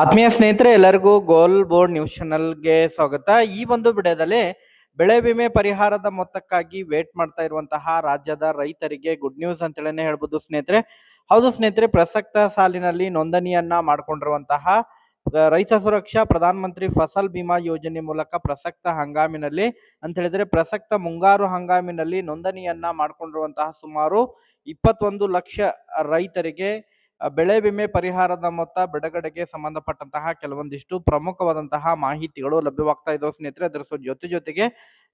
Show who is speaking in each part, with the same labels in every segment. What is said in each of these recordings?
Speaker 1: ಆತ್ಮೀಯ ಸ್ನೇಹಿತರೆ, ಎಲ್ಲರಿಗೂ ಗೋಲ್ ಬೋರ್ಡ್ ನ್ಯೂಸ್ ಚಾನಲ್ಗೆ ಸ್ವಾಗತ. ಈ ಒಂದು ವಿಡಿಯೋದಲ್ಲಿ ಬೆಳೆ ವಿಮೆ ಪರಿಹಾರದ ಮೊತ್ತಕ್ಕಾಗಿ ವೇಟ್ ಮಾಡ್ತಾ ಇರುವಂತಹ ರಾಜ್ಯದ ರೈತರಿಗೆ ಗುಡ್ ನ್ಯೂಸ್ ಅಂತೇಳಿ ಹೇಳ್ಬೋದು ಸ್ನೇಹಿತರೆ. ಹೌದು ಸ್ನೇಹಿತರೆ, ಪ್ರಸಕ್ತ ಸಾಲಿನಲ್ಲಿ ನೋಂದಣಿಯನ್ನ ಮಾಡ್ಕೊಂಡಿರುವಂತಹ ರೈತ ಸುರಕ್ಷಾ ಪ್ರಧಾನ ಮಂತ್ರಿ ಫಸಲ್ ಬಿಮಾ ಯೋಜನೆ ಮೂಲಕ ಪ್ರಸಕ್ತ ಹಂಗಾಮಿನಲ್ಲಿ ಅಂತ ಹೇಳಿದ್ರೆ ಪ್ರಸಕ್ತ ಮುಂಗಾರು ಹಂಗಾಮಿನಲ್ಲಿ ನೋಂದಣಿಯನ್ನ ಮಾಡ್ಕೊಂಡಿರುವಂತಹ ಸುಮಾರು ಇಪ್ಪತ್ತೊಂದು ಲಕ್ಷ ರೈತರಿಗೆ ಬೆಳೆ ವಿಮೆ ಪರಿಹಾರದ ಮೊತ್ತ ಬಿಡುಗಡೆಗೆ ಸಂಬಂಧಪಟ್ಟಂತಹ ಕೆಲವೊಂದಿಷ್ಟು ಪ್ರಮುಖವಾದಂತಹ ಮಾಹಿತಿಗಳು ಲಭ್ಯವಾಗ್ತಾ ಇದ್ದಾವೆ ಸ್ನೇಹಿತರೆ. ಅದರ ಜೊತೆ ಜೊತೆಗೆ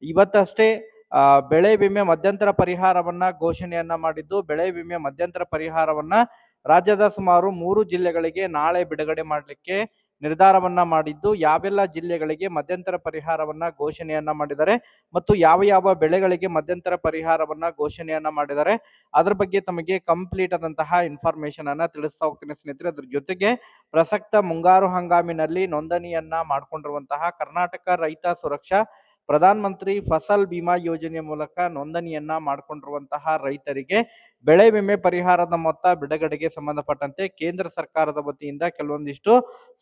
Speaker 1: ಇವತ್ತಷ್ಟೇ ಬೆಳೆ ವಿಮೆ ಮಧ್ಯಂತರ ಪರಿಹಾರವನ್ನ ಘೋಷಣೆಯನ್ನ ಮಾಡಿದ್ದು, ಬೆಳೆ ವಿಮೆ ಮಧ್ಯಂತರ ಪರಿಹಾರವನ್ನ ರಾಜ್ಯದ ಸುಮಾರು ಮೂರು ಜಿಲ್ಲೆಗಳಿಗೆ ನಾಳೆ ಬಿಡುಗಡೆ ಮಾಡಲಿಕ್ಕೆ ನಿರ್ಧಾರವನ್ನ ಮಾಡಿದ್ದು ಯಾವೆಲ್ಲ ಜಿಲ್ಲೆಗಳಿಗೆ ಮಧ್ಯಂತರ ಪರಿಹಾರವನ್ನ ಘೋಷಣೆಯನ್ನ ಮಾಡಿದ್ದಾರೆ ಮತ್ತು ಯಾವ ಯಾವ ಬೆಳೆಗಳಿಗೆ ಮಧ್ಯಂತರ ಪರಿಹಾರವನ್ನ ಘೋಷಣೆಯನ್ನ ಮಾಡಿದ್ದಾರೆ. ಅದ್ರ ಬಗ್ಗೆ ತಮಗೆ ಕಂಪ್ಲೀಟ್ ಆದಂತಹ ಇನ್ಫಾರ್ಮೇಶನ್ ಅನ್ನ ತಿಳಿಸ್ತಾ ಹೋಗ್ತೀನಿ ಸ್ನೇಹಿತರೆ. ಅದ್ರ ಜೊತೆಗೆ ಪ್ರಸಕ್ತ ಮುಂಗಾರು ಹಂಗಾಮಿನಲ್ಲಿ ನೋಂದಣಿಯನ್ನ ಮಾಡ್ಕೊಂಡಿರುವಂತಹ ಕರ್ನಾಟಕ ರೈತ ಸುರಕ್ಷಾ ಪ್ರಧಾನ ಮಂತ್ರಿ ಫಸಲ್ ಬಿಮಾ ಯೋಜನೆ ಮೂಲಕ ನೋಂದಣಿಯನ್ನ ಮಾಡಿಕೊಂಡಿರುವಂತಹ ರೈತರಿಗೆ ಬೆಳೆ ವಿಮೆ ಪರಿಹಾರದ ಮೊತ್ತ ಬಿಡುಗಡೆಗೆ ಸಂಬಂಧಪಟ್ಟಂತೆ ಕೇಂದ್ರ ಸರ್ಕಾರದ ವತಿಯಿಂದ ಕೆಲವೊಂದಿಷ್ಟು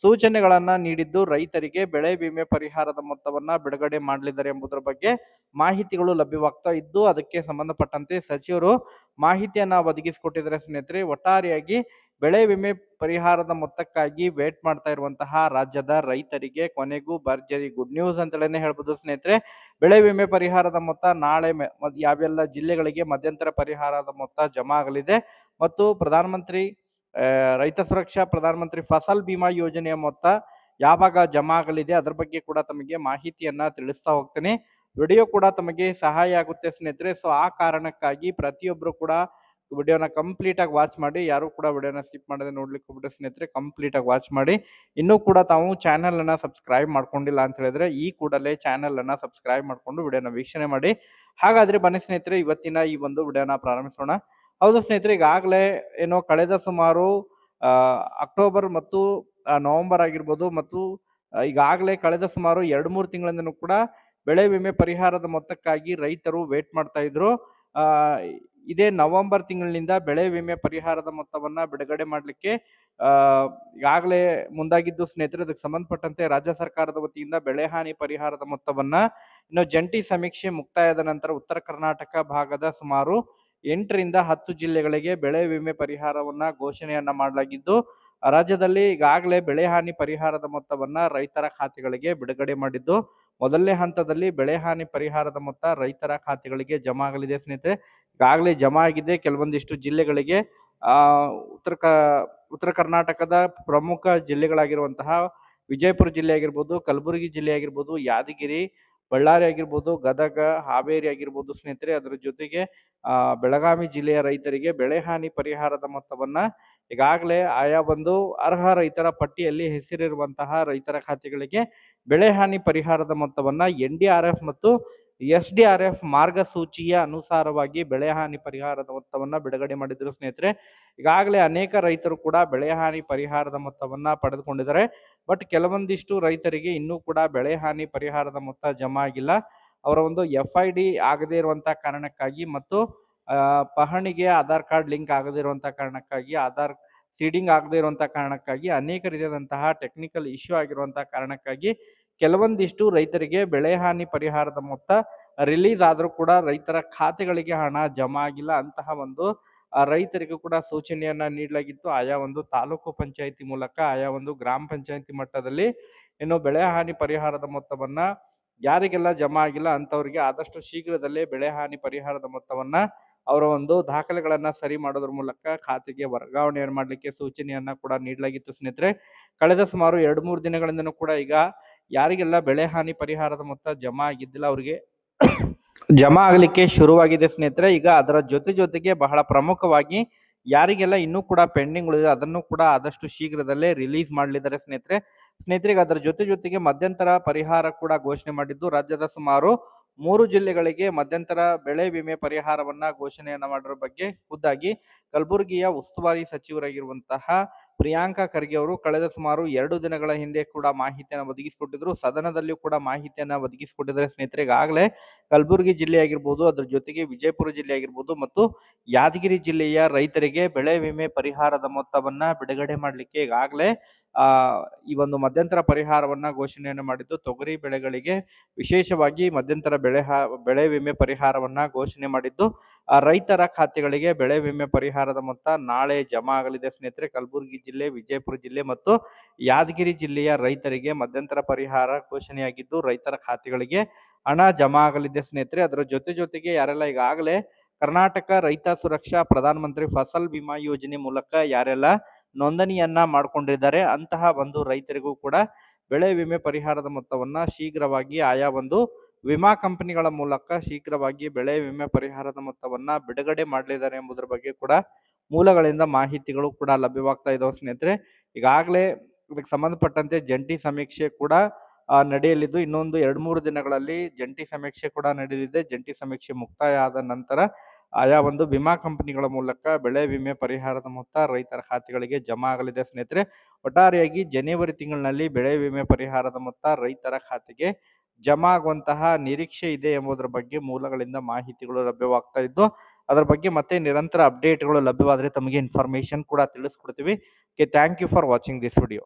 Speaker 1: ಸೂಚನೆಗಳನ್ನ ನೀಡಿದ್ದು, ರೈತರಿಗೆ ಬೆಳೆ ವಿಮೆ ಪರಿಹಾರದ ಮೊತ್ತವನ್ನ ಬಿಡುಗಡೆ ಮಾಡಲಿದ್ದಾರೆ ಎಂಬುದರ ಬಗ್ಗೆ ಮಾಹಿತಿಗಳು ಲಭ್ಯವಾಗ್ತಾ ಇದ್ದು, ಅದಕ್ಕೆ ಸಂಬಂಧಪಟ್ಟಂತೆ ಸಚಿವರು ಮಾಹಿತಿಯನ್ನ ಒದಗಿಸಿಕೊಟ್ಟಿದ್ದಾರೆ ಸ್ನೇಹಿತರೆ. ಒಟ್ಟಾರೆಯಾಗಿ ಬೆಳೆ ವಿಮೆ ಪರಿಹಾರದ ಮೊತ್ತಕ್ಕಾಗಿ ವೇಟ್ ಮಾಡ್ತಾ ಇರುವಂತಹ ರಾಜ್ಯದ ರೈತರಿಗೆ ಕೊನೆಗೂ ಭರ್ಜರಿ ಗುಡ್ ನ್ಯೂಸ್ ಅಂತಲೇ ಹೇಳ್ಬೋದು ಸ್ನೇಹಿತರೆ. ಬೆಳೆ ವಿಮೆ ಪರಿಹಾರದ ಮೊತ್ತ ನಾಳೆ ಯಾವೆಲ್ಲ ಜಿಲ್ಲೆಗಳಿಗೆ ಮಧ್ಯಂತರ ಪರಿಹಾರದ ಮೊತ್ತ ಜಮಾ ಆಗಲಿದೆ. ಮತ್ತು ಪ್ರಧಾನಮಂತ್ರಿ ರೈತ ಸುರಕ್ಷಾ ಪ್ರಧಾನಮಂತ್ರಿ ಫಸಲ್ ಬಿಮಾ ಯೋಜನೆಯ ಮೊತ್ತ ಯಾವಾಗ ಜಮಾ ಆಗಲಿದೆ ಅದ್ರ ಬಗ್ಗೆ ಕೂಡ ತಮಗೆ ಮಾಹಿತಿಯನ್ನ ತಿಳಿಸ್ತಾ ಹೋಗ್ತೇನೆ. ವಿಡಿಯೋ ಕೂಡ ತಮಗೆ ಸಹಾಯ ಆಗುತ್ತೆ ಸ್ನೇಹಿತರೆ. ಸೊ, ಆ ಕಾರಣಕ್ಕಾಗಿ ಪ್ರತಿಯೊಬ್ಬರು ಕೂಡ ವಿಡಿಯೋನ ಕಂಪ್ಲೀಟ್ ಆಗಿ ವಾಚ್ ಮಾಡಿ, ಯಾರು ಕೂಡ ವಿಡಿಯೋನ ಸ್ಕಿಪ್ ಮಾಡದೆ ನೋಡ್ಲಿಕ್ಕೆ ಹೋಗ್ಬಿಟ್ಟು ಸ್ನೇಹಿತರೆ ಕಂಪ್ಲೀಟ್ ಆಗಿ ವಾಚ್ ಮಾಡಿ. ಇನ್ನೂ ಕೂಡ ತಾವು ಚಾನೆಲ್ ಅನ್ನ ಸಬ್ಸ್ಕ್ರೈಬ್ ಮಾಡ್ಕೊಂಡಿಲ್ಲ ಅಂತ ಹೇಳಿದ್ರೆ ಈ ಕೂಡಲೇ ಚಾನೆಲ್ ಅನ್ನ ಸಬ್ಸ್ಕ್ರೈಬ್ ಮಾಡ್ಕೊಂಡು ವಿಡಿಯೋನ ವೀಕ್ಷಣೆ ಮಾಡಿ. ಹಾಗಾದ್ರೆ ಬನ್ನಿ ಸ್ನೇಹಿತರೆ, ಇವತ್ತಿನ ಈ ಒಂದು ವಿಡಿಯೋನ ಪ್ರಾರಂಭಿಸೋಣ. ಹೌದು ಸ್ನೇಹಿತರೆ, ಈಗಾಗಲೇ ಏನೋ ಕಳೆದ ಸುಮಾರು ಅಕ್ಟೋಬರ್ ಮತ್ತು ನವೆಂಬರ್ ಆಗಿರ್ಬೋದು ಮತ್ತು ಈಗಾಗಲೇ ಕಳೆದ ಸುಮಾರು ಎರಡು ಮೂರು ತಿಂಗಳಿಂದನೂ ಕೂಡ ಬೆಳೆ ವಿಮೆ ಪರಿಹಾರದ ಮೊತ್ತಕ್ಕಾಗಿ ರೈತರು ವೇಟ್ ಮಾಡ್ತಾ ಇದ್ರು. ಇದೇ ನವೆಂಬರ್ ತಿಂಗಳಿನಿಂದ ಬೆಳೆ ವಿಮೆ ಪರಿಹಾರದ ಮೊತ್ತವನ್ನ ಬಿಡುಗಡೆ ಮಾಡಲಿಕ್ಕೆ ಈಗಾಗಲೇ ಮುಂದಾಗಿದ್ದು ಸ್ನೇಹಿತರೆ, ಅದಕ್ಕೆ ಸಂಬಂಧಪಟ್ಟಂತೆ ರಾಜ್ಯ ಸರ್ಕಾರದ ವತಿಯಿಂದ ಬೆಳೆ ಹಾನಿ ಪರಿಹಾರದ ಮೊತ್ತವನ್ನ ಇನ್ನು ಜಂಟಿ ಸಮೀಕ್ಷೆ ಮುಕ್ತಾಯದ ನಂತರ ಉತ್ತರ ಕರ್ನಾಟಕ ಭಾಗದ ಸುಮಾರು ಎಂಟರಿಂದ ಹತ್ತು ಜಿಲ್ಲೆಗಳಿಗೆ ಬೆಳೆ ವಿಮೆ ಪರಿಹಾರವನ್ನ ಘೋಷಣೆಯನ್ನ ಮಾಡಲಾಗಿದ್ದು, ರಾಜ್ಯದಲ್ಲಿ ಈಗಾಗಲೇ ಬೆಳೆ ಹಾನಿ ಪರಿಹಾರದ ಮೊತ್ತವನ್ನ ರೈತರ ಖಾತೆಗಳಿಗೆ ಬಿಡುಗಡೆ ಮಾಡಿದ್ದು ಮೊದಲನೇ ಹಂತದಲ್ಲಿ ಬೆಳೆ ಹಾನಿ ಪರಿಹಾರದ ಮೊತ್ತ ರೈತರ ಖಾತೆಗಳಿಗೆ ಜಮಾ ಆಗಲಿದೆ ಸ್ನೇಹಿತರೆ. ಈಗಾಗಲೇ ಜಮಾ ಆಗಿದೆ ಕೆಲವೊಂದಿಷ್ಟು ಜಿಲ್ಲೆಗಳಿಗೆ. ಉತ್ತರ ಉತ್ತರ ಕರ್ನಾಟಕದ ಪ್ರಮುಖ ಜಿಲ್ಲೆಗಳಾಗಿರುವಂತಹ ವಿಜಯಪುರ ಜಿಲ್ಲೆ ಆಗಿರ್ಬೋದು, ಕಲಬುರಗಿ ಜಿಲ್ಲೆ ಆಗಿರ್ಬೋದು, ಯಾದಗಿರಿ, ಬಳ್ಳಾರಿ ಆಗಿರ್ಬೋದು, ಗದಗ, ಹಾವೇರಿ ಆಗಿರ್ಬೋದು ಸ್ನೇಹಿತರೆ. ಅದರ ಜೊತೆಗೆ ಬೆಳಗಾವಿ ಜಿಲ್ಲೆಯ ರೈತರಿಗೆ ಬೆಳೆ ಹಾನಿ ಪರಿಹಾರದ ಮೊತ್ತವನ್ನ ಈಗಾಗಲೇ ಆಯಾ ಒಂದು ಅರ್ಹ ರೈತರ ಪಟ್ಟಿಯಲ್ಲಿ ಹೆಸರಿರುವಂತಹ ರೈತರ ಖಾತೆಗಳಿಗೆ ಬೆಳೆ ಹಾನಿ ಪರಿಹಾರದ ಮೊತ್ತವನ್ನ ಎನ್ ಡಿ ಆರ್ ಎಫ್ ಮತ್ತು ಎಸ್ ಡಿ ಆರ್ ಎಫ್ ಮಾರ್ಗಸೂಚಿಯ ಅನುಸಾರವಾಗಿ ಬೆಳೆ ಹಾನಿ ಪರಿಹಾರದ ಮೊತ್ತವನ್ನ ಬಿಡುಗಡೆ ಮಾಡಿದ್ರು ಸ್ನೇಹಿತರೆ. ಈಗಾಗಲೇ ಅನೇಕ ರೈತರು ಕೂಡ ಬೆಳೆ ಹಾನಿ ಪರಿಹಾರದ ಮೊತ್ತವನ್ನ ಪಡೆದುಕೊಂಡಿದ್ದಾರೆ. ಬಟ್ ಕೆಲವೊಂದಿಷ್ಟು ರೈತರಿಗೆ ಇನ್ನೂ ಕೂಡ ಬೆಳೆ ಹಾನಿ ಪರಿಹಾರದ ಮೊತ್ತ ಜಮಾ ಆಗಿಲ್ಲ. ಅವರ ಒಂದು ಎಫ್ ಐ ಡಿ ಆಗದೇ ಇರುವಂತಹ ಕಾರಣಕ್ಕಾಗಿ ಮತ್ತು ಪಹಣಿಗೆ ಆಧಾರ್ ಕಾರ್ಡ್ ಲಿಂಕ್ ಆಗದಿರುವಂಥ ಕಾರಣಕ್ಕಾಗಿ, ಆಧಾರ್ ಸೀಡಿಂಗ್ ಆಗದೇ ಇರುವಂತಹ ಕಾರಣಕ್ಕಾಗಿ, ಅನೇಕ ರೀತಿಯಾದಂತಹ ಟೆಕ್ನಿಕಲ್ ಇಶ್ಯೂ ಆಗಿರುವಂತಹ ಕಾರಣಕ್ಕಾಗಿ ಕೆಲವೊಂದಿಷ್ಟು ರೈತರಿಗೆ ಬೆಳೆ ಹಾನಿ ಪರಿಹಾರದ ಮೊತ್ತ ರಿಲೀಸ್ ಆದರೂ ಕೂಡ ರೈತರ ಖಾತೆಗಳಿಗೆ ಹಣ ಜಮಾ ಆಗಿಲ್ಲ ಅಂತಹ ಒಂದು ರೈತರಿಗೂ ಕೂಡ ಸೂಚನೆಯನ್ನ ನೀಡಲಾಗಿತ್ತು. ಆಯಾ ಒಂದು ತಾಲೂಕು ಪಂಚಾಯಿತಿ ಮೂಲಕ, ಆಯಾ ಒಂದು ಗ್ರಾಮ ಪಂಚಾಯಿತಿ ಮಟ್ಟದಲ್ಲಿ ಇನ್ನು ಬೆಳೆ ಹಾನಿ ಪರಿಹಾರದ ಮೊತ್ತವನ್ನ ಯಾರಿಗೆಲ್ಲ ಜಮಾ ಆಗಿಲ್ಲ ಅಂತವರಿಗೆ ಆದಷ್ಟು ಶೀಘ್ರದಲ್ಲೇ ಬೆಳೆ ಹಾನಿ ಪರಿಹಾರದ ಮೊತ್ತವನ್ನ ಅವರ ಒಂದು ದಾಖಲೆಗಳನ್ನ ಸರಿ ಮಾಡೋದ್ರ ಮೂಲಕ ಖಾತೆಗೆ ವರ್ಗಾವಣೆಯನ್ನು ಮಾಡಲಿಕ್ಕೆ ಸೂಚನೆಯನ್ನ ಕೂಡ ನೀಡಲಾಗಿತ್ತು ಸ್ನೇಹಿತರೆ. ಕಳೆದ ಸುಮಾರು ಎರಡು, ಮೂರು ದಿನಗಳಿಂದನೂ ಕೂಡ ಈಗ ಯಾರಿಗೆಲ್ಲ ಬೆಳೆ ಹಾನಿ ಪರಿಹಾರದ ಮೊತ್ತ ಜಮಾ ಆಗಿದ್ದಿಲ್ಲ ಅವರಿಗೆ ಜಮಾ ಆಗಲಿಕ್ಕೆ ಶುರುವಾಗಿದೆ ಸ್ನೇಹಿತರೆ. ಈಗ ಅದರ ಜೊತೆ ಜೊತೆಗೆ ಬಹಳ ಪ್ರಮುಖವಾಗಿ ಯಾರಿಗೆಲ್ಲ ಇನ್ನೂ ಕೂಡ ಪೆಂಡಿಂಗ್ ಉಳಿದಿದೆ ಅದನ್ನು ಕೂಡ ಆದಷ್ಟು ಶೀಘ್ರದಲ್ಲೇ ರಿಲೀಸ್ ಮಾಡಲಿದ್ದಾರೆ ಸ್ನೇಹಿತರೆ. ಸ್ನೇಹಿತರಿಗೆ ಅದರ ಜೊತೆ ಜೊತೆಗೆ ಮಧ್ಯಂತರ ಪರಿಹಾರ ಕೂಡ ಘೋಷಣೆ ಮಾಡಿದ್ದು ರಾಜ್ಯದ ಸುಮಾರು ಮೂರು ಜಿಲ್ಲೆಗಳಿಗೆ ಮಧ್ಯಂತರ ಬೆಳೆ ವಿಮೆ ಪರಿಹಾರವನ್ನ ಘೋಷಣೆಯನ್ನ ಮಾಡಿರೋ ಬಗ್ಗೆ ಖುದ್ದಾಗಿ ಕಲಬುರಗಿಯ ಉಸ್ತುವಾರಿ ಸಚಿವರಾಗಿರುವಂತಹ ಪ್ರಿಯಾಂಕಾ ಖರ್ಗೆ ಅವರು ಕಳೆದ ಸುಮಾರು ಎರಡು ದಿನಗಳ ಹಿಂದೆ ಕೂಡ ಮಾಹಿತಿಯನ್ನು ಒದಗಿಸಿಕೊಟ್ಟಿದ್ರು. ಸದನದಲ್ಲಿಯೂ ಕೂಡ ಮಾಹಿತಿಯನ್ನು ಒದಗಿಸಿಕೊಟ್ಟಿದ್ದಾರೆ ಸ್ನೇಹಿತರೆ. ಈಗಾಗಲೇ ಕಲಬುರಗಿ ಜಿಲ್ಲೆ ಆಗಿರ್ಬೋದು ಅದ್ರ ಜೊತೆಗೆ ವಿಜಯಪುರ ಜಿಲ್ಲೆ ಆಗಿರ್ಬೋದು ಮತ್ತು ಯಾದಗಿರಿ ಜಿಲ್ಲೆಯ ರೈತರಿಗೆ ಬೆಳೆ ವಿಮೆ ಪರಿಹಾರದ ಮೊತ್ತವನ್ನ ಬಿಡುಗಡೆ ಮಾಡಲಿಕ್ಕೆ ಈಗಾಗಲೇ, ಆ, ಈ ಒಂದು ಮಧ್ಯಂತರ ಪರಿಹಾರವನ್ನ ಘೋಷಣೆಯನ್ನು ಮಾಡಿದ್ದು, ತೊಗರಿ ಬೆಳೆಗಳಿಗೆ ವಿಶೇಷವಾಗಿ ಮಧ್ಯಂತರ ಬೆಳೆ ಬೆಳೆ ವಿಮೆ ಪರಿಹಾರವನ್ನ ಘೋಷಣೆ ಮಾಡಿದ್ದು ರೈತರ ಖಾತೆಗಳಿಗೆ ಬೆಳೆ ವಿಮೆ ಪರಿಹಾರದ ಮೊತ್ತ ನಾಳೆ ಜಮಾ ಆಗಲಿದೆ ಸ್ನೇಹಿತರೆ. ಕಲಬುರಗಿ ಜಿಲ್ಲೆ, ವಿಜಯಪುರ ಜಿಲ್ಲೆ ಮತ್ತು ಯಾದಗಿರಿ ಜಿಲ್ಲೆಯ ರೈತರಿಗೆ ಮಧ್ಯಂತರ ಪರಿಹಾರ ಘೋಷಣೆಯಾಗಿದ್ದು, ರೈತರ ಖಾತೆಗಳಿಗೆ ಹಣ ಜಮಾ ಆಗಲಿದೆ ಸ್ನೇಹಿತರೆ. ಅದರ ಜೊತೆ ಜೊತೆಗೆ ಯಾರೆಲ್ಲ ಈಗಾಗಲೇ ಕರ್ನಾಟಕ ರೈತ ಸುರಕ್ಷಾ ಪ್ರಧಾನ ಮಂತ್ರಿ ಫಸಲ್ ಬಿಮಾ ಯೋಜನೆ ಮೂಲಕ ಯಾರೆಲ್ಲ ನೋಂದಣಿಯನ್ನ ಮಾಡಿಕೊಂಡಿದ್ದಾರೆ, ಅಂತಹ ಒಂದು ರೈತರಿಗೂ ಕೂಡ ಬೆಳೆ ವಿಮೆ ಪರಿಹಾರದ ಮೊತ್ತವನ್ನ ಶೀಘ್ರವಾಗಿ ಆಯಾ ಒಂದು ವಿಮಾ ಕಂಪನಿಗಳ ಮೂಲಕ ಶೀಘ್ರವಾಗಿ ಬೆಳೆ ವಿಮೆ ಪರಿಹಾರದ ಮೊತ್ತವನ್ನ ಬಿಡುಗಡೆ ಮಾಡಲಿದ್ದಾರೆ ಎಂಬುದರ ಬಗ್ಗೆ ಕೂಡ ಮೂಲಗಳಿಂದ ಮಾಹಿತಿಗಳು ಕೂಡ ಲಭ್ಯವಾಗ್ತಾ ಇದಾವೆ ಸ್ನೇಹಿತರೆ. ಈಗಾಗಲೇ ಇದಕ್ಕೆ ಸಂಬಂಧಪಟ್ಟಂತೆ ಜಂಟಿ ಸಮೀಕ್ಷೆ ಕೂಡ ನಡೆಯಲಿದ್ದು. ಇನ್ನೊಂದು ಎರಡು ಮೂರು ದಿನಗಳಲ್ಲಿ ಜಂಟಿ ಸಮೀಕ್ಷೆ ಕೂಡ ನಡೆಯಲಿದೆ. ಜಂಟಿ ಸಮೀಕ್ಷೆ ಮುಕ್ತಾಯ ಆದ ನಂತರ, ಆಯಾ ಒಂದು ವಿಮಾ ಕಂಪನಿಗಳ ಮೂಲಕ ಬೆಳೆ ವಿಮೆ ಪರಿಹಾರದ ಮೊತ್ತ ರೈತರ ಖಾತೆಗಳಿಗೆ ಜಮಾ ಆಗಲಿದೆ ಸ್ನೇಹಿತರೆ. ಒಟ್ಟಾರೆಯಾಗಿ ಜನವರಿ ತಿಂಗಳಿನಲ್ಲಿ ಬೆಳೆ ವಿಮೆ ಪರಿಹಾರದ ಮೊತ್ತ ರೈತರ ಖಾತೆಗೆ ಜಮಾ ಆಗುವಂತಹ ನಿರೀಕ್ಷೆ ಇದೆ ಎಂಬುದರ ಬಗ್ಗೆ ಮೂಲಗಳಿಂದ ಮಾಹಿತಿಗಳು ಲಭ್ಯವಾಗ್ತಾ ಇದ್ದು ಅದರ ಬಗ್ಗೆ ಮತ್ತೆ ನಿರಂತರ ಅಪ್ಡೇಟ್ಗಳು ಲಭ್ಯವಾದರೆ ತಮಗೆ ಇನ್ಫಾರ್ಮೇಷನ್ ಕೂಡ ತಿಳಿಸ್ಕೊಡ್ತೀವಿ. Okay thank you for watching this video